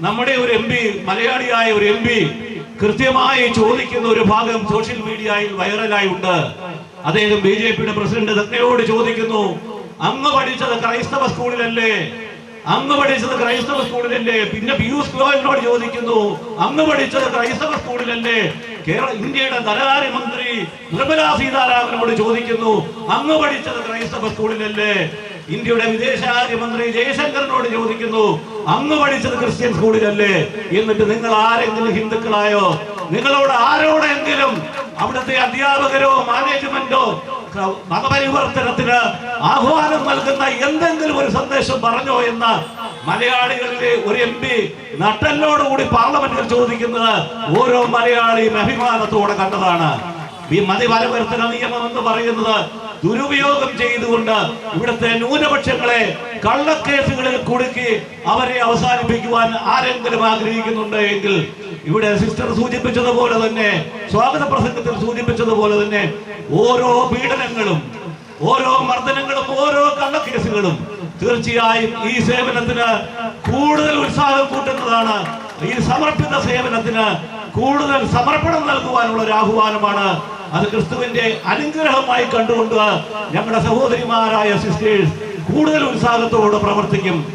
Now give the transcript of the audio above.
നമ്മുടെ ഒരു M P മലയാളിയായ ഒരു എം പി കൃത്യമായി ചോദിക്കുന്ന ഒരു ഭാഗം സോഷ്യൽ മീഡിയയിൽ വൈറലായി ഉണ്ട് അദ്ദേഹം ബി ജെ പിയുടെ പ്രസിഡന്റ് തന്നെയോട് ചോദിക്കുന്നു അങ്ങ് പഠിച്ചത് ക്രൈസ്തവ സ്കൂളിലല്ലേ? അങ്ങ് പഠിച്ചത് ക്രൈസ്തവ സ്കൂളിലല്ലേ? പിന്നെ പിയൂസ് ഗോയലിനോട് ചോദിക്കുന്നു അങ്ങ് പഠിച്ചത് ക്രൈസ്തവ സ്കൂളിലല്ലേ? കേരള ഇന്ത്യയുടെ ധനകാര്യമന്ത്രി നിർമ്മലാ സീതാരാമനോട് ചോദിക്കുന്നു അങ്ങ് പഠിച്ചത് ക്രൈസ്തവ സ്കൂളിലല്ലേ? ഇന്ത്യയുടെ വിദേശകാര്യമന്ത്രി ജയശങ്കറിനോട് ചോദിക്കുന്നു അങ്ങ് പഠിച്ചത് ക്രിസ്ത്യൻ സ്കൂളിലല്ലേ? എന്നിട്ട് നിങ്ങൾ ആരെങ്കിലും ഹിന്ദുക്കളായോ? നിങ്ങളോട് ആരോടെങ്കിലും അവിടുത്തെ അധ്യാപകരോ മാനേജ്മെന്റോ മതപരിവർത്തനത്തിന് ആഹ്വാനം നൽകുന്ന എന്തെങ്കിലും ഒരു സന്ദേശം പറഞ്ഞോ എന്ന് മലയാളികളിലെ ഒരു എം പി നട്ടല്ലോടുകൂടി പാർലമെന്റിൽ ചോദിക്കുന്നത് ഓരോ മലയാളിയും അഭിമാനത്തോടെ കണ്ടതാണ്. ഈ മതപരിവർത്തന നിയമം എന്ന് പറയുന്നത് ദുരുപയോഗം ചെയ്തുകൊണ്ട് ഇവിടുത്തെ ന്യൂനപക്ഷങ്ങളെ കള്ളക്കേസുകളിൽ കുടുക്കി അവരെ അവസാനിപ്പിക്കുവാൻ ആരെങ്കിലും ആഗ്രഹിക്കുന്നുണ്ട് എങ്കിൽ ഇവിടെ സിസ്റ്റർ സൂചിപ്പിച്ചതുപോലെ തന്നെ സ്വാഗത പ്രസംഗത്തിൽ സൂചിപ്പിച്ചതുപോലെ തന്നെ ഓരോ പീഡനങ്ങളും ഓരോ മർദ്ദനങ്ങളും ഓരോ കള്ളക്കേസുകളും തീർച്ചയായും ഈ സേവനത്തിന് കൂടുതൽ ഉത്സാഹം കൂട്ടുന്നതാണ്. ഈ സമർപ്പിത സേവനത്തിന് കൂടുതൽ സമർപ്പണം നൽകുവാനുള്ള ഒരു ആഹ്വാനമാണ് അത് ക്രിസ്തുവിന്റെ അനുഗ്രഹമായി കണ്ടുകൊണ്ട് ഞങ്ങളുടെ സഹോദരിമാരായ സിസ്റ്റേഴ്സ് കൂടുതൽ ഉത്സാഹത്തോടെ പ്രവർത്തിക്കും.